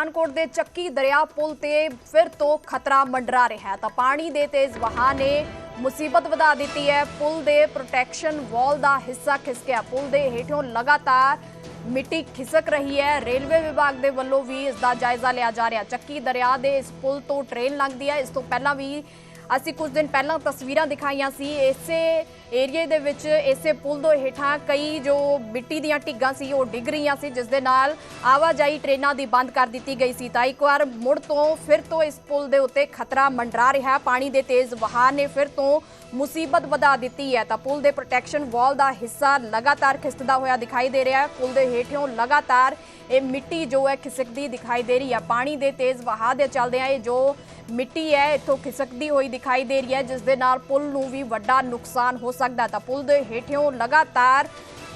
ਪਠਾਨਕੋਟ ਦੇ ਚੱਕੀ ਦਰਿਆ ਪੁਲ ਤੇ ਫਿਰ ਤੋਂ ਖਤਰਾ ਮੰਡਰਾ ਰਿਹਾ ਤਾਂ ਪਾਣੀ ਦੇ ਤੇਜ਼ ਵਹਾਅ ਨੇ ਮੁਸੀਬਤ ਵਧਾ ਦਿੱਤੀ ਹੈ। ਪੁਲ ਦੇ ਪ੍ਰੋਟੈਕਸ਼ਨ ਵਾਲ ਦਾ ਹਿੱਸਾ ਖਿਸਕਿਆ ਪੁਲ ਦੇ ਹੇਠੋਂ ਲਗਾਤਾਰ ਮਿੱਟੀ ਖਿਸਕ ਰਹੀ ਹੈ। ਰੇਲਵੇ ਵਿਭਾਗ ਦੇ ਵੱਲੋਂ ਵੀ ਇਸ ਦਾ ਜਾਇਜ਼ਾ ਲਿਆ ਜਾ ਰਿਹਾ। ਚੱਕੀ ਦਰਿਆ ਦੇ ਇਸ ਪੁਲ ਤੋਂ ਟ੍ਰੇਨ ਲੰਘਦੀ ਹੈ। ਇਸ ਤੋਂ ਪਹਿਲਾਂ ਵੀ ਅਸੀਂ ਕੁਝ ਦਿਨ ਪਹਿਲਾਂ ਤਸਵੀਰਾਂ ਦਿਖਾਈਆਂ ਸੀ। ਇਸੇ ਏਰੀਏ ਦੇ ਵਿੱਚ, ਇਸੇ ਪੁਲ ਤੋਂ ਹੇਠਾਂ ਕਈ ਜੋ ਮਿੱਟੀ ਦੀਆਂ ਢਿੱਗਾਂ ਸੀ, ਉਹ ਡਿੱਗ ਰਹੀਆਂ ਸੀ, ਜਿਸ ਦੇ ਨਾਲ ਆਵਾਜਾਈ ਟ੍ਰੇਨਾਂ ਦੀ ਬੰਦ ਕਰ ਦਿੱਤੀ ਗਈ ਸੀ। ਤਾਂ ਇੱਕ ਵਾਰ ਮੁੜ ਤੋਂ ਫਿਰ ਤੋਂ ਇਸ ਪੁਲ ਦੇ ਉੱਤੇ ਖਤਰਾ ਮੰਡਰਾ ਰਿਹਾ। ਪਾਣੀ ਦੇ ਤੇਜ਼ ਵਹਾਅ ਨੇ ਫਿਰ ਤੋਂ ਮੁਸੀਬਤ ਵਧਾ ਦਿੱਤੀ ਹੈ। ਤਾਂ ਪੁਲ ਦੇ ਪ੍ਰੋਟੈਕਸ਼ਨ ਵਾਲ ਦਾ ਹਿੱਸਾ ਲਗਾਤਾਰ ਖਿਸਕਦਾ ਹੋਇਆ ਦਿਖਾਈ ਦੇ ਰਿਹਾ ਹੈ। ਪੁਲ ਦੇ ਹੇਠੋਂ ਲਗਾਤਾਰ ਇਹ ਮਿੱਟੀ ਜੋ ਹੈ ਖਿਸਕਦੀ ਦਿਖਾਈ ਦੇ ਰਹੀ ਹੈ ਪਾਣੀ ਦੇ ਤੇਜ਼ ਵਹਾਅ ਦੇ ਚੱਲਦਿਆਂ ਇਹ ਜੋ ਮਿੱਟੀ ਹੈ, ਇੱਥੋਂ ਖਿਸਕਦੀ ਹੋਈ ਦਿਖਾਈ ਦੇ ਰਹੀ ਹੈ, ਜਿਸ ਦੇ ਨਾਲ ਪੁਲ ਨੂੰ ਵੀ ਵੱਡਾ ਨੁਕਸਾਨ ਹੋ ਸਕਦਾ ਤਾਂ ਪੁਲ ਦੇ ਹੇਠੋਂ ਲਗਾਤਾਰ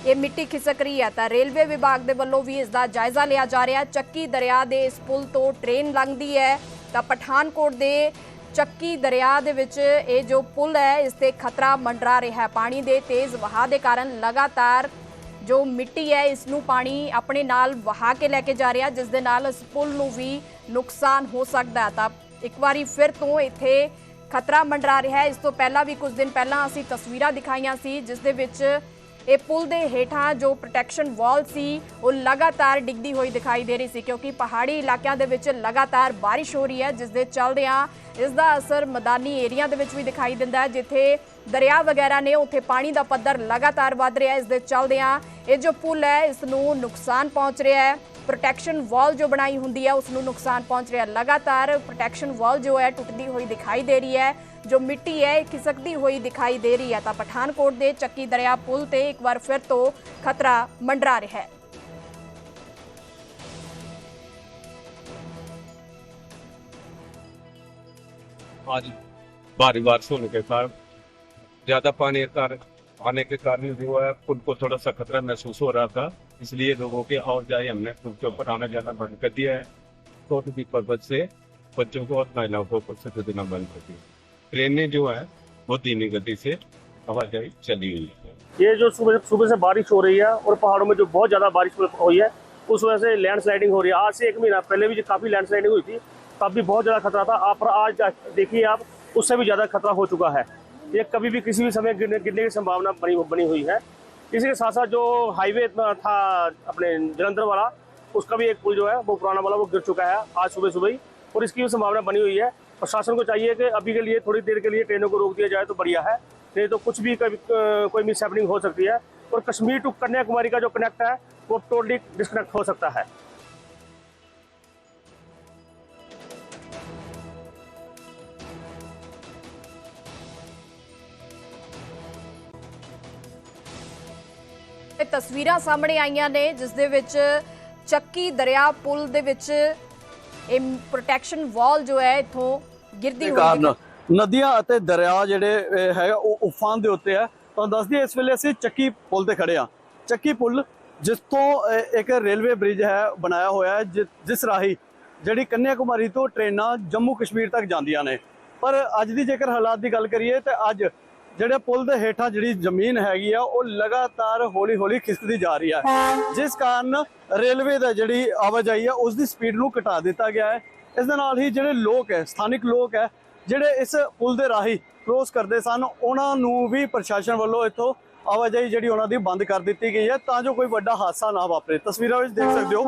ਇਹ ਮਿੱਟੀ ਖਿਸਕ ਰਹੀ ਹੈ। ਤਾਂ ਰੇਲਵੇ ਵਿਭਾਗ ਦੇ ਵੱਲੋਂ ਵੀ ਇਸ ਦਾ ਜਾਇਜ਼ਾ ਲਿਆ ਜਾ ਰਿਹਾ ਚੱਕੀ ਦਰਿਆ ਦੇ ਇਸ ਪੁਲ ਤੋਂ ਟ੍ਰੇਨ ਲੰਘਦੀ ਹੈ। ਤਾਂ ਪਠਾਨਕੋਟ ਦੇ ਚੱਕੀ ਦਰਿਆ ਦੇ ਵਿੱਚ ਇਹ ਜੋ ਪੁਲ ਹੈ, ਇਸ ਤੇ ਖਤਰਾ ਮੰਡਰਾ ਰਿਹਾ ਹੈ। ਪਾਣੀ ਦੇ ਤੇਜ਼ ਵਹਾਅ ਦੇ ਕਾਰਨ ਲਗਾਤਾਰ ਜੋ ਮਿੱਟੀ ਹੈ ਇਸ ਨੂੰ ਪਾਣੀ ਆਪਣੇ ਨਾਲ ਵਹਾ ਕੇ ਲੈ ਕੇ ਜਾ ਰਿਹਾ, ਜਿਸ ਦੇ ਨਾਲ ਇਸ ਪੁਲ ਨੂੰ ਵੀ ਨੁਕਸਾਨ ਹੋ ਸਕਦਾ ਤਾਂ ਇੱਕ ਵਾਰੀ ਫਿਰ ਤੋਂ ਇੱਥੇ ਖਤਰਾ ਮੰਡਰਾ ਰਿਹਾ ਹੈ। ਇਸ ਤੋਂ ਪਹਿਲਾਂ ਵੀ ਕੁਝ ਦਿਨ ਪਹਿਲਾਂ ਅਸੀਂ ਤਸਵੀਰਾਂ ਦਿਖਾਈਆਂ ਸੀ, ਜਿਸ ਦੇ ਵਿੱਚ ਇਹ ਪੁਲ ਦੇ ਹੇਠਾਂ ਜੋ ਪ੍ਰੋਟੈਕਸ਼ਨ ਵਾਲ ਸੀ, ਉਹ ਲਗਾਤਾਰ ਡਿੱਗਦੀ ਹੋਈ ਦਿਖਾਈ ਦੇ ਰਹੀ ਸੀ, ਕਿਉਂਕਿ ਪਹਾੜੀ ਇਲਾਕਿਆਂ ਦੇ ਵਿੱਚ ਲਗਾਤਾਰ ਬਾਰਿਸ਼ ਹੋ ਰਹੀ ਹੈ, ਜਿਸ ਦੇ ਚੱਲਦਿਆਂ ਇਸ ਦਾ ਅਸਰ ਮੈਦਾਨੀ ਏਰੀਆ ਦੇ ਵਿੱਚ ਵੀ ਦਿਖਾਈ ਦਿੰਦਾ ਹੈ, ਜਿੱਥੇ ਦਰਿਆ ਵਗੈਰਾ ਨੇ ਉੱਥੇ ਪਾਣੀ ਦਾ ਪੱਧਰ ਲਗਾਤਾਰ ਵੱਧ ਰਿਹਾ ਹੈ ਇਸ ਦੇ ਚੱਲਦਿਆਂ ਇਹ ਜੋ ਪੁਲ ਹੈ ਇਸ ਨੂੰ ਨੁਕਸਾਨ ਪਹੁੰਚ ਰਿਹਾ ਹੈ ਪ੍ਰੋਟੈਕਸ਼ਨ ਵਾਲ ਜੋ ਬਣਾਈ ਹੁੰਦੀ ਹੈ ਉਸ ਨੂੰ ਨੁਕਸਾਨ ਪਹੁੰਚ ਰਿਹਾ ਹੈ ਲਗਾਤਾਰ ਪ੍ਰੋਟੈਕਸ਼ਨ ਵਾਲ ਜੋ ਹੈ ਟੁੱਟਦੀ ਹੋਈ ਦਿਖਾਈ ਦੇ ਰਹੀ ਹੈ ਜੋ ਮਿੱਟੀ ਹੈ ਇਹ ਖਿਸਕਦੀ ਹੋਈ ਦਿਖਾਈ ਦੇ ਰਹੀ ਹੈ ਤਾਂ ਪਠਾਨਕੋਟ ਦੇ ਚੱਕੀ ਦਰਿਆ ਪੁਲ ਤੇ ਇੱਕ ਵਾਰ ਫਿਰ ਤੋਂ ਖਤਰਾ ਮੰਡਰਾ ਰਿਹਾ ਹੈ आज भारी बारिश होने के कारण ज़्यादा पानी आने के कारण जो है पुल को थोड़ा सा खतरा महसूस हो रहा था। इसलिए लोगों के और जाए, हमने पुल के ऊपर आना जाना बंद कर दिया है। छोटे भी पर्वत से बच्चों को और महिलाओं को ऊपर से देना बंद कर दिया। ट्रेनें जो है, वो धीमी गति से आवाजाही चली हुई है। ये जो सुबह सुबह से बारिश हो रही है और पहाड़ों में जो बहुत ज़्यादा बारिश हुई है, उस वजह से लैंडस्लाइडिंग हो रही है। आज से एक महीना पहले भी जो काफ़ी लैंडस्लाइडिंग हुई थी, तब भी बहुत ज़्यादा खतरा था। आप आज देखिए आप, उससे भी ज़्यादा खतरा हो चुका है। ये कभी भी किसी भी समय गिरने गिरने की संभावना बनी बनी हुई है। इसी के साथ साथ जो हाईवे था अपने जलंधर वाला, उसका भी एक पुल जो है, वो पुराना वाला, वो गिर चुका है आज सुबह सुबह ही और इसकी भी संभावना बनी हुई है। प्रशासन को चाहिए कि अभी के लिए, थोड़ी देर के लिए ट्रेनों को रोक दिया जाए तो बढ़िया है। नहीं तो कुछ भी कभी कोई मिस हो सकती है और कश्मीर टू कन्याकुमारी का जो कनेक्ट है, वो टोटली डिस्कनेक्ट हो सकता है। ਤਸਵੀਰਾਂ ਸਾਹਮਣੇ ਆਈਆਂ ਨੇ ਜਿਸ ਦੇ ਵਿੱਚ ਚੱਕੀ ਦਰਿਆ ਪੁਲ ਦੇ ਵਿੱਚ ਇਹ ਪ੍ਰੋਟੈਕਸ਼ਨ ਵਾਲ ਜੋ ਹੈ ਇਥੋਂ ਗਿਰਦੀ ਹੋਈ ਦਿਖਾਈ- ਨਦੀਆਂ ਅਤੇ ਦਰਿਆ ਜਿਹੜੇ ਹੈਗਾ ਉਹ ਉਫਾਨ ਦੇ ਉੱਤੇ ਹੈ। ਤੁਹਾਨੂੰ ਦੱਸ ਦਈਏ ਇਸ ਵੇਲੇ ਅਸੀਂ ਚੱਕੀ ਪੁਲ ਤੇ ਖੜੇ ਆ ਚੱਕੀ ਪੁਲ ਜਿਸ ਤੋਂ ਇੱਕ ਰੇਲਵੇ ਬ੍ਰਿਜ ਹੈ ਬਣਾਇਆ ਹੋਇਆ ਹੈ ਜਿਸ ਰਾਹੀਂ ਜਿਹੜੀ ਕੰਨਿਆ ਕੁਮਾਰੀ ਤੋਂ ਟ੍ਰੇਨਾਂ ਜੰਮੂ ਕਸ਼ਮੀਰ ਤੱਕ ਜਾਂਦੀਆਂ ਨੇ। ਪਰ ਅੱਜ ਦੀ ਜੇਕਰ ਹਾਲਾਤ ਦੀ ਗੱਲ ਕਰੀਏ ਤੇ ਅੱਜ ਜਿਹੜੇ ਪੁਲ ਦੇ ਹੇਠਾਂ ਜਿਹੜੀ ਜ਼ਮੀਨ ਹੈਗੀ ਆ, ਉਹ ਲਗਾਤਾਰ ਹੌਲੀ-ਹੌਲੀ ਖਿਸਕਦੀ ਜਾ ਰਹੀ ਹੈ ਜਿਸ ਕਾਰਨ ਰੇਲਵੇ ਦਾ ਜਿਹੜੀ ਆਵਾਜਾਈ ਹੈ ਉਸ ਦੀ ਸਪੀਡ ਨੂੰ ਘਟਾ ਦਿੱਤਾ ਗਿਆ ਹੈ। ਇਸ ਦੇ ਨਾਲ ਹੀ ਜਿਹੜੇ ਲੋਕ ਹੈ, ਸਥਾਨਿਕ ਲੋਕ ਹੈ, ਜਿਹੜੇ ਇਸ ਪੁਲ ਦੇ ਰਾਹੀਂ ਕ੍ਰੋਸ ਕਰਦੇ ਸਨ, ਉਹਨਾਂ ਨੂੰ ਵੀ ਪ੍ਰਸ਼ਾਸਨ ਵੱਲੋਂ ਇੱਥੋਂ ਆਵਾਜਾਈ ਜਿਹੜੀ ਉਹਨਾਂ ਦੀ ਬੰਦ ਕਰ ਦਿੱਤੀ ਗਈ ਹੈ, ਤਾਂ ਜੋ ਕੋਈ ਵੱਡਾ ਹਾਦਸਾ ਨਾ ਵਾਪਰੇ। ਤਸਵੀਰਾਂ ਵਿੱਚ ਦੇਖ ਸਕਦੇ ਹੋ,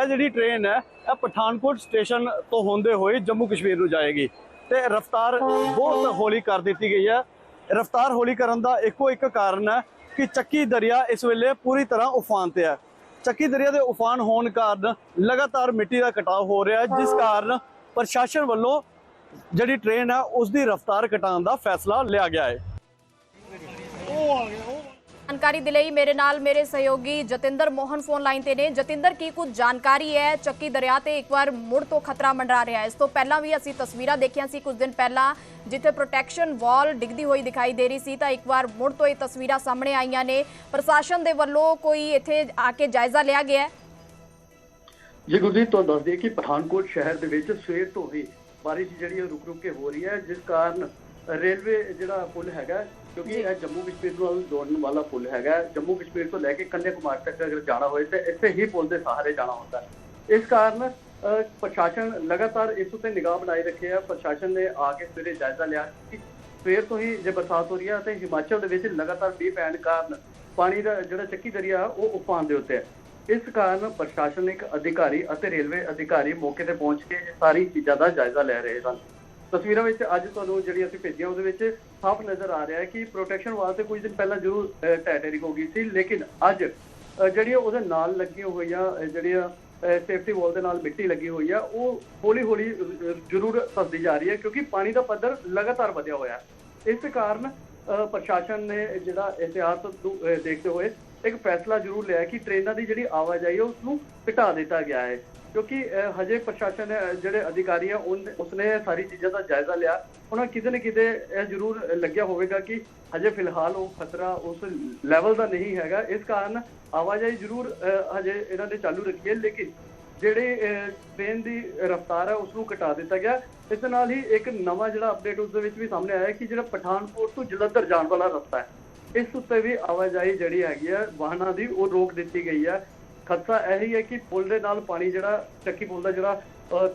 ਇਹ ਜਿਹੜੀ ਟ੍ਰੇਨ ਹੈ, ਇਹ ਪਠਾਨਕੋਟ ਸਟੇਸ਼ਨ ਤੋਂ ਹੁੰਦੇ ਹੋਏ ਜੰਮੂ ਕਸ਼ਮੀਰ ਨੂੰ ਜਾਏਗੀ। ਤੇ ਰਫ਼ਤਾਰ ਬਹੁਤ ਹੌਲੀ ਕਰ ਦਿੱਤੀ ਗਈ ਹੈ। ਰਫ਼ਤਾਰ ਹੌਲੀ ਕਰਨ ਦਾ ਇੱਕੋ ਇੱਕ ਕਾਰਨ ਹੈ ਕਿ ਚੱਕੀ ਦਰਿਆ ਇਸ ਵੇਲੇ ਪੂਰੀ ਤਰ੍ਹਾਂ ਉਫਾਨ ਤੇ ਹੈ। ਚੱਕੀ ਦਰਿਆ ਦੇ ਉਫਾਨ ਹੋਣ ਕਾਰਨ ਲਗਾਤਾਰ ਮਿੱਟੀ ਦਾ ਕਟਾਓ ਹੋ ਰਿਹਾ ਹੈ, ਜਿਸ ਕਾਰਨ ਪ੍ਰਸ਼ਾਸਨ ਵੱਲੋਂ ਜਿਹੜੀ ਟ੍ਰੇਨ ਹੈ ਉਸ ਦੀ ਰਫ਼ਤਾਰ ਘਟਾਉਣ ਦਾ ਫੈਸਲਾ ਲਿਆ ਗਿਆ ਹੈ। ਜਾਣਕਾਰੀ ਦੇ ਲਈ ਮੇਰੇ ਨਾਲ ਮੇਰੇ ਸਹਿਯੋਗੀ ਜਤਿੰਦਰ ਮੋਹਨ ਫੋਨ ਲਾਈਨ ਤੇ ਨੇ। ਜਤਿੰਦਰ, ਕੀ ਕੁਝ ਜਾਣਕਾਰੀ ਹੈ? ਚੱਕੀ ਦਰਿਆ ਤੇ ਇੱਕ ਵਾਰ ਮੁੜ ਤੋਂ ਖਤਰਾ ਮੰਡਰਾ ਰਿਹਾ ਹੈ। ਇਸ ਤੋਂ ਪਹਿਲਾਂ ਵੀ ਅਸੀਂ ਤਸਵੀਰਾਂ ਦੇਖੀਆਂ ਸੀ ਕੁਝ ਦਿਨ ਪਹਿਲਾਂ, ਜਿੱਥੇ ਪ੍ਰੋਟੈਕਸ਼ਨ ਵਾਲ ਡਿੱਗਦੀ ਹੋਈ ਦਿਖਾਈ ਦੇ ਰਹੀ ਸੀ, ਤਾਂ ਇੱਕ ਵਾਰ ਮੁੜ ਤੋਂ ਇਹ ਤਸਵੀਰਾਂ ਸਾਹਮਣੇ ਆਈਆਂ ਨੇ। ਪ੍ਰਸ਼ਾਸਨ ਦੇ ਵੱਲੋਂ ਕੋਈ ਇੱਥੇ ਆ ਕੇ ਜਾਇਜ਼ਾ ਲਿਆ ਗਿਆ ਹੈ? ਜੀ ਗੁਰਜੀਤ ਤੁਹਾਨੂੰ ਦੱਸ ਦਈਏ ਕਿ ਪਠਾਨਕੋਟ ਸ਼ਹਿਰ ਦੇ ਵਿੱਚ ਸਵੇਰ ਤੋਂ ਹੀ ਬਾਰਿਸ਼ ਜਿਹੜੀ ਰੁਕ ਰੁਕ ਕੇ ਹੋ ਰਹੀ ਹੈ, ਜਿਸ ਕਾਰਨ ਰੇਲਵੇ ਜਿਹੜਾ ਪੁਲ ਹੈਗਾ ਕਿਉਂਕਿ ਇਹ ਜੰਮੂ ਕਸ਼ਮੀਰ ਨੂੰ ਜੋੜਨ ਵਾਲਾ ਪੁਲ ਹੈਗਾ ਜੰਮੂ ਕਸ਼ਮੀਰ ਤੋਂ ਲੈ ਕੇ ਕੰਨਿਆ ਕੁਮਾਰੀ ਤੱਕ ਅਗਰ ਜਾਣਾ ਹੋਏ ਤਾਂ ਇੱਥੇ ਹੀ ਪੁਲ ਦੇ ਸਹਾਰੇ ਜਾਣਾ ਹੁੰਦਾ ਇਸ ਕਾਰਨ ਪ੍ਰਸ਼ਾਸਨ ਲਗਾਤਾਰ ਇਸ ਉੱਤੇ ਨਿਗਾਹ ਬਣਾਈ ਰੱਖੀ ਹੈ ਪ੍ਰਸ਼ਾਸਨ ਨੇ ਆ ਕੇ ਸਵੇਰੇ ਜਾਇਜ਼ਾ ਲਿਆ ਕਿ ਸਵੇਰ ਤੋਂ ਹੀ ਜੇ ਬਰਸਾਤ ਹੋ ਰਹੀ ਹੈ ਤੇ ਹਿਮਾਚਲ ਦੇ ਵਿੱਚ ਲਗਾਤਾਰ ਮੀਂਹ ਪੈਣ ਕਾਰਨ ਪਾਣੀ ਦਾ ਜਿਹੜਾ ਚੱਕੀ ਦਰਿਆ ਉਹ ਉਫਾਨ ਦੇ ਉੱਤੇ ਹੈ। ਇਸ ਕਾਰਨ ਪ੍ਰਸ਼ਾਸਨ ਨੇ ਇੱਕ ਅਧਿਕਾਰੀ ਅਤੇ ਰੇਲਵੇ ਅਧਿਕਾਰੀ ਮੌਕੇ ਤੇ ਪਹੁੰਚ ਕੇ ਸਾਰੀ ਚੀਜ਼ਾਂ ਦਾ ਜਾਇਜ਼ਾ ਲੈ ਰਹੇ ਹਨ ਤਸਵੀਰਾਂ ਵਿੱਚ ਅੱਜ ਤੁਹਾਨੂੰ ਜਿਹੜੀ ਅਸੀਂ ਭੇਜੀਆਂ ਉਹਦੇ ਵਿੱਚ ਸਾਫ਼ ਨਜ਼ਰ ਆ ਰਿਹਾ ਹੈ ਕਿ ਪ੍ਰੋਟੈਕਸ਼ਨ ਵਾਸਤੇ ਕੁਝ ਦਿਨ ਪਹਿਲਾਂ ਜ਼ਰੂਰ ਅਹ, ਹੋ ਗਈ ਸੀ ਲੇਕਿਨ ਅੱਜ ਜਿਹੜੀਆਂ ਉਹਦੇ ਨਾਲ ਲੱਗੀਆਂ ਹੋਈਆਂ ਜਿਹੜੀਆਂ ਸੇਫਟੀ ਵਾਲ ਦੇ ਨਾਲ ਮਿੱਟੀ ਲੱਗੀ ਹੋਈ ਆ ਉਹ ਹੌਲੀ ਹੌਲੀ ਜ਼ਰੂਰ ਫਸਦੀ ਜਾ ਰਹੀ ਹੈ ਕਿਉਂਕਿ ਪਾਣੀ ਦਾ ਪੱਧਰ ਲਗਾਤਾਰ ਵਧਿਆ ਹੋਇਆ ਇਸ ਕਾਰਨ ਅਹ, ਪ੍ਰਸ਼ਾਸਨ ਨੇ ਜਿਹੜਾ ਇਤਿਹਾਸ ਨੂੰ ਦੇਖਦੇ ਹੋਏ ਇੱਕ ਫੈਸਲਾ ਜ਼ਰੂਰ ਲਿਆ ਕਿ ਟ੍ਰੇਨਾਂ ਦੀ ਜਿਹੜੀ ਆਵਾਜਾਈ ਹੈ ਉਸ ਨੂੰ ਘਟਾ ਦਿੱਤਾ ਗਿਆ ਹੈ। ਕਿਉਂਕਿ ਹਜੇ ਪ੍ਰਸ਼ਾਸਨ ਜਿਹੜੇ ਅਧਿਕਾਰੀ ਆ ਉਨ- ਉਸਨੇ ਸਾਰੀ ਚੀਜ਼ਾਂ ਦਾ ਜਾਇਜ਼ਾ ਲਿਆ। ਉਹਨਾਂ ਕਿਤੇ ਨਾ ਕਿਤੇ ਇਹ ਜ਼ਰੂਰ ਲੱਗਿਆ ਹੋਵੇਗਾ ਕਿ ਹਜੇ ਫਿਲਹਾਲ ਉਹ ਖਤਰਾ ਉਸ ਲੈਵਲ ਦਾ ਨਹੀਂ ਹੈਗਾ। ਇਸ ਕਾਰਨ ਆਵਾਜਾਈ ਜ਼ਰੂਰ ਹਜੇ ਇਹਨਾਂ ਨੇ ਚਾਲੂ ਰੱਖੀ ਹੈ, ਲੇਕਿਨ ਜਿਹੜੇ ਟ੍ਰੇਨ ਦੀ ਰਫ਼ਤਾਰ ਹੈ ਉਸ ਨੂੰ ਘਟਾ ਦਿੱਤਾ ਗਿਆ। ਇਸ ਨਾਲ ਹੀ ਇੱਕ ਨਵਾਂ ਜਿਹੜਾ ਅਪਡੇਟ ਉਸ ਦੇ ਵਿੱਚ ਵੀ ਸਾਹਮਣੇ ਆਇਆ ਕਿ ਜਿਹੜਾ ਪਠਾਨਕੋਟ ਤੋਂ ਜਲੰਧਰ ਜਾਣ ਵਾਲਾ ਰਸਤਾ ਹੈ, ਇਸ ਉੱਤੇ ਵੀ ਆਵਾਜਾਈ ਜਿਹੜੀ ਹੈਗੀ ਹੈ ਵਾਹਨਾਂ ਦੀ ਉਹ ਰੋਕ ਦਿੱਤੀ ਗਈ ਹੈ ਖਦਸ਼ਾ ਇਹ ਹੀ ਹੈ ਕਿ ਪੁਲ ਦੇ ਨਾਲ ਪਾਣੀ ਜਿਹੜਾ, ਚੱਕੀ ਪੁਲ ਦਾ ਜਿਹੜਾ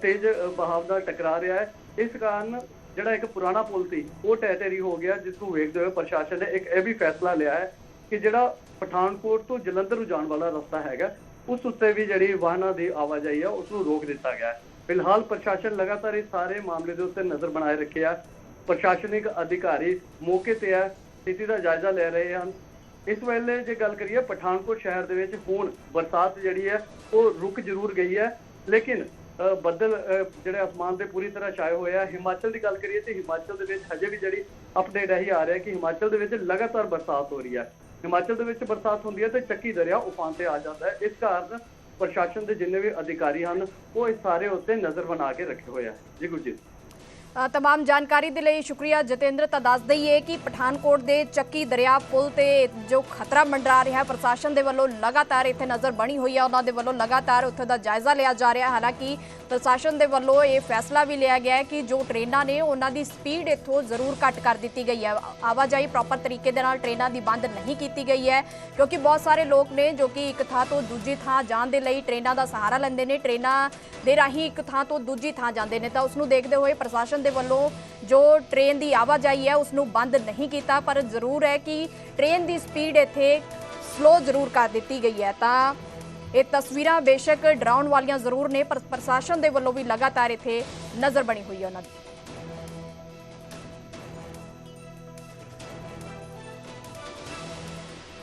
ਤੇਜ਼ ਬਹਾਵ ਨਾਲ ਟਕਰਾ ਰਿਹਾ ਹੈ। ਇਸ ਕਾਰਨ ਜਿਹੜਾ ਇੱਕ ਪੁਰਾਣਾ ਪੁਲ ਸੀ, ਉਹ ਢਹਿ ਹੋ ਗਿਆ, ਜਿਸ ਨੂੰ ਵੇਖਦੇ ਹੋਏ ਪ੍ਰਸ਼ਾਸਨ ਨੇ ਇੱਕ ਇਹ ਵੀ ਫੈਸਲਾ ਲਿਆ ਹੈ ਕਿ ਜਿਹੜਾ ਪਠਾਨਕੋਟ ਤੋਂ ਜਲੰਧਰ ਨੂੰ ਜਾਣ ਵਾਲਾ ਰਸਤਾ ਹੈਗਾ, ਉਸ ਉੱਤੇ ਵੀ ਜਿਹੜੀ ਵਾਹਨਾਂ ਦੀ ਆਵਾਜਾਈ ਹੈ ਉਸ ਨੂੰ ਰੋਕ ਦਿੱਤਾ ਗਿਆ ਹੈ। ਫਿਲਹਾਲ ਪ੍ਰਸ਼ਾਸਨ ਲਗਾਤਾਰ ਇਸ ਸਾਰੇ ਮਾਮਲੇ ਦੇ ਉੱਤੇ ਨਜ਼ਰ ਬਣਾਏ ਰੱਖਿਆ। ਪ੍ਰਸ਼ਾਸਨਿਕ ਅਧਿਕਾਰੀ ਮੌਕੇ ਤੇ ਹੈ ਸਥਿਤੀ ਦਾ ਜਾਇਜ਼ਾ ਲੈ ਰਹੇ ਹਨ। ਇਸ ਵੇਲੇ ਜੇ ਗੱਲ ਕਰੀਏ ਪਠਾਨਕੋਟ ਸ਼ਹਿਰ ਦੇ ਵਿੱਚ ਹੁਣ ਬਰਸਾਤ ਜਿਹੜੀ ਹੈ, ਉਹ ਰੁਕ ਜ਼ਰੂਰ ਗਈ ਹੈ। ਲੇਕਿਨ ਬੱਦਲ ਜਿਹੜੇ ਅਸਮਾਨ ਦੇ ਪੂਰੀ ਤਰ੍ਹਾਂ ਛਾਏ ਹੋਏ ਆ। ਹਿਮਾਚਲ ਦੀ ਗੱਲ ਕਰੀਏ ਤੇ ਹਿਮਾਚਲ ਦੇ ਵਿੱਚ ਹਜੇ ਵੀ ਜਿਹੜੀ ਅਪਡੇਟ ਇਹੀ ਆ ਰਿਹਾ ਕਿ ਹਿਮਾਚਲ ਦੇ ਵਿੱਚ ਲਗਾਤਾਰ ਬਰਸਾਤ ਹੋ ਰਹੀ ਹੈ। ਹਿਮਾਚਲ ਦੇ ਵਿੱਚ ਬਰਸਾਤ ਹੁੰਦੀ ਹੈ ਤੇ ਚੱਕੀ ਦਰਿਆ ਉਫਾਨ ਤੇ ਆ ਜਾਂਦਾ ਹੈ। ਇਸ ਕਾਰਨ ਪ੍ਰਸ਼ਾਸਨ ਦੇ ਜਿੰਨੇ ਵੀ ਅਧਿਕਾਰੀ ਹਨ, ਉਹ ਇਸ ਸਾਰੇ ਉੱਤੇ ਨਜ਼ਰ ਬਣਾ ਕੇ ਰੱਖੇ ਹੋਏ ਆ। ਜੀ ਗੁਰਜੀਤ। ਤਮਾਮ ਜਾਣਕਾਰੀ ਦੇ ਲਈ ਸ਼ੁਕਰੀਆ ਜਤਿੰਦਰ। ਤਾਂ ਦੱਸ ਦਈਏ ਕਿ ਪਠਾਨਕੋਟ ਦੇ ਚੱਕੀ ਦਰਿਆ ਪੁਲ ਤੇ ਜੋ ਖਤਰਾ ਮੰਡਰਾ ਰਿਹਾ, ਪ੍ਰਸ਼ਾਸਨ ਦੇ ਵੱਲੋਂ ਲਗਾਤਾਰ ਇੱਥੇ ਨਜ਼ਰ ਬਣੀ ਹੋਈ ਹੈ ਉਹਨਾਂ ਦੇ ਵੱਲੋਂ ਲਗਾਤਾਰ ਉੱਥੇ ਦਾ ਜਾਇਜ਼ਾ ਲਿਆ ਜਾ ਰਿਹਾ। ਹਾਲਾਂਕਿ ਪ੍ਰਸ਼ਾਸਨ ਦੇ ਵੱਲੋਂ ਇਹ ਫੈਸਲਾ ਵੀ ਲਿਆ ਗਿਆ ਹੈ ਕਿ ਜੋ ਟ੍ਰੇਨਾਂ ਨੇ ਉਹਨਾਂ ਦੀ ਸਪੀਡ ਇੱਥੋਂ ਜ਼ਰੂਰ ਘੱਟ ਕਰ ਦਿੱਤੀ ਗਈ ਹੈ। ਆਵਾਜਾਈ ਪ੍ਰੋਪਰ ਤਰੀਕੇ ਦੇ ਨਾਲ ਟ੍ਰੇਨਾਂ ਦੀ ਬੰਦ ਨਹੀਂ ਕੀਤੀ ਗਈ ਹੈ, ਕਿਉਂਕਿ ਬਹੁਤ ਸਾਰੇ ਲੋਕ ਨੇ ਜੋ ਕਿ ਇੱਕ ਥਾਂ ਤੋਂ ਦੂਜੀ ਥਾਂ ਜਾਣ ਦੇ ਲਈ ਟ੍ਰੇਨਾਂ ਦਾ ਸਹਾਰਾ ਲੈਂਦੇ ਨੇ। ਟ੍ਰੇਨਾਂ ਦੇ ਰਾਹੀਂ ਇੱਕ ਥਾਂ ਤੋਂ ਦੂਜੀ ਥਾਂ ਜਾਂਦੇ ਨੇ। ਤਾਂ ਉਸ ਨੂੰ ਦੇਖਦੇ ਹੋਏ ਪ੍ਰਸ਼ਾਸਨ ਦੇ ਵੱਲੋਂ ਜੋ ਟ੍ਰੇਨ ਦੀ ਆਵਾਜਾਈ ਹੈ ਉਸ ਨੂੰ ਬੰਦ ਨਹੀਂ ਕੀਤਾ। ਪਰ ਜ਼ਰੂਰ ਹੈ ਕਿ ਟ੍ਰੇਨ ਦੀ ਸਪੀਡ ਇੱਥੇ ਸਲੋ ਜ਼ਰੂਰ ਕਰ ਦਿੱਤੀ ਗਈ ਹੈ। ਤਾਂ ਇਹ ਤਸਵੀਰਾਂ ਬੇਸ਼ੱਕ ਡਰਾਉਣ ਵਾਲੀਆਂ ਜ਼ਰੂਰ ਨੇ, ਪਰ ਪ੍ਰਸ਼ਾਸਨ ਦੇ ਵੱਲੋਂ ਵੀ ਲਗਾਤਾਰ ਇੱਥੇ ਨਜ਼ਰ ਬਣੀ ਹੋਈ ਹੈ ਉਹਨਾਂ ਦੀ।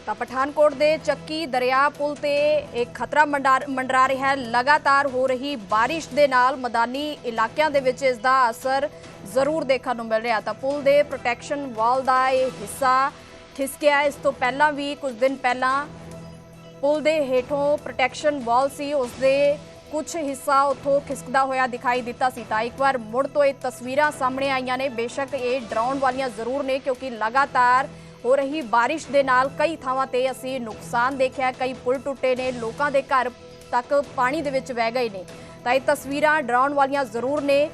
ਤਾਂ ਪਠਾਨਕੋਟ ਦੇ ਚੱਕੀ ਦਰਿਆ ਪੁਲ ਤੇ ਇੱਕ ਖਤਰਾ ਮੰਡਾਰ- ਮੰਡਰਾ ਰਿਹਾ ਹੈ। ਲਗਾਤਾਰ ਹੋ ਰਹੀ ਬਾਰਿਸ਼ ਦੇ ਨਾਲ ਮੈਦਾਨੀ ਇਲਾਕਿਆਂ ਦੇ ਵਿੱਚ ਇਸ ਦਾ ਅਸਰ ਜ਼ਰੂਰ ਦੇਖਣ ਨੂੰ ਮਿਲ ਰਿਹਾ। ਤਾਂ ਪੁਲ ਦੇ ਪ੍ਰੋਟੈਕਸ਼ਨ ਵਾਲ ਦਾ ਇਹ ਹਿੱਸਾ ਖਿਸਕਿਆ ਇਸ ਤੋਂ ਪਹਿਲਾਂ ਵੀ ਕੁਝ ਦਿਨ ਪਹਿਲਾਂ ਪੁਲ ਦੇ ਹੇਠੋਂ ਪ੍ਰੋਟੈਕਸ਼ਨ ਵਾਲ ਸੀ। ਉਸ ਦੇ ਕੁਝ ਹਿੱਸਾ ਉੱਥੋਂ ਖਿਸਕਦਾ ਹੋਇਆ ਦਿਖਾਈ ਦਿੱਤਾ ਸੀ। ਤਾਂ ਇੱਕ ਵਾਰ ਮੁੜ ਤੋਂ ਇਹ ਤਸਵੀਰਾਂ ਸਾਹਮਣੇ ਆਈਆਂ ਨੇ। ਬੇਸ਼ੱਕ ਇਹ ਡਰਾਉਣ ਵਾਲੀਆਂ ਜ਼ਰੂਰ ਨੇ ਕਿਉਂਕਿ ਲਗਾਤਾਰ ਹੋ ਰਹੀ ਬਾਰਿਸ਼ ਦੇ ਨਾਲ ਕਈ ਥਾਵਾਂ ਤੇ ਅਸੀਂ ਨੁਕਸਾਨ ਦੇਖਿਆ। ਕਈ ਪੁਲ ਟੁੱਟੇ ਨੇ, ਲੋਕਾਂ ਦੇ ਘਰ ਤੱਕ ਪਾਣੀ ਦੇ ਵਿੱਚ ਵਹਿ ਗਏ ਨੇ। ਤਾਂ ਇਹ ਤਸਵੀਰਾਂ ਡਰਾਉਣ ਵਾਲੀਆਂ ਜ਼ਰੂਰ ਨੇ।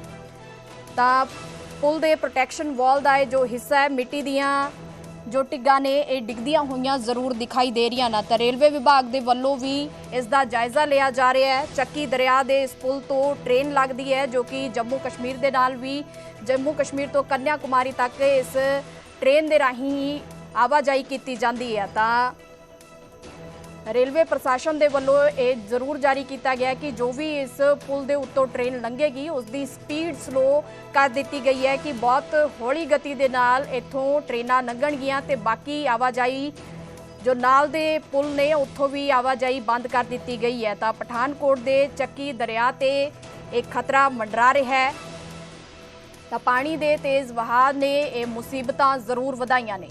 ਤਾਂ ਪੁਲ ਦੇ ਪ੍ਰੋਟੈਕਸ਼ਨ ਵਾਲ ਦਾ ਇਹ ਜੋ ਹਿੱਸਾ ਹੈ, ਮਿੱਟੀ ਦੀਆਂ ਜੋ ਟਿੱਗਾਂ ਨੇ, ਇਹ ਡਿੱਗਦੀਆਂ ਹੋਈਆਂ ਜ਼ਰੂਰ ਦਿਖਾਈ ਦੇ ਰਹੀਆਂ ਨਾ। ਤਾਂ ਰੇਲਵੇ ਵਿਭਾਗ ਦੇ ਵੱਲੋਂ ਵੀ ਇਸ ਦਾ ਜਾਇਜ਼ਾ ਲਿਆ ਜਾ ਰਿਹਾ ਹੈ। ਚੱਕੀ ਦਰਿਆ ਦੇ ਇਸ ਪੁਲ ਤੋਂ ਟ੍ਰੇਨ ਲੱਗਦੀ ਹੈ, ਜੋ ਕਿ ਜੰਮੂ ਕਸ਼ਮੀਰ ਦੇ ਨਾਲ ਵੀ, ਜੰਮੂ ਕਸ਼ਮੀਰ ਤੋਂ ਕੰਨਿਆ ਕੁਮਾਰੀ ਤੱਕ ਇਸ ਟ੍ਰੇਨ ਦੇ ਰਾਹੀਂ ਹੀ ਆਵਾਜਾਈ ਕੀਤੀ ਜਾਂਦੀ ਹੈ, ਤਾਂ ਰੇਲਵੇ ਪ੍ਰਸ਼ਾਸਨ ਦੇ ਵੱਲੋਂ ਇਹ ਜ਼ਰੂਰ ਜਾਰੀ ਕੀਤਾ ਗਿਆ ਕਿ ਜੋ ਵੀ ਇਸ ਪੁਲ ਦੇ ਉੱਤੋਂ ਟ੍ਰੇਨ ਲੰਘੇਗੀ, ਉਸ ਦੀ ਸਪੀਡ ਸਲੋ ਕਰ ਦਿੱਤੀ ਗਈ ਹੈ ਕਿ ਬਹੁਤ ਹੌਲੀ ਗਤੀ ਦੇ ਨਾਲ ਇੱਥੋਂ ਟ੍ਰੇਨਾਂ ਲੰਘਣਗੀਆਂ ਤੇ ਬਾਕੀ ਆਵਾਜਾਈ ਜੋ ਨਾਲ ਦੇ ਪੁਲ ਨੇ, ਉੱਥੋਂ ਵੀ ਆਵਾਜਾਈ ਬੰਦ ਕਰ ਦਿੱਤੀ ਗਈ ਹੈ। ਤਾਂ ਪਠਾਨਕੋਟ ਦੇ ਚੱਕੀ ਦਰਿਆ ਤੇ ਇੱਕ ਖਤਰਾ ਮੰਡਰਾ ਰਿਹਾ ਹੈ। ਤਾਂ ਪਾਣੀ ਦੇ ਤੇਜ਼ ਵਹਾਅ ਨੇ ਇਹ ਮੁਸੀਬਤਾਂ ਜ਼ਰੂਰ ਵਧਾਈਆਂ ਨੇ।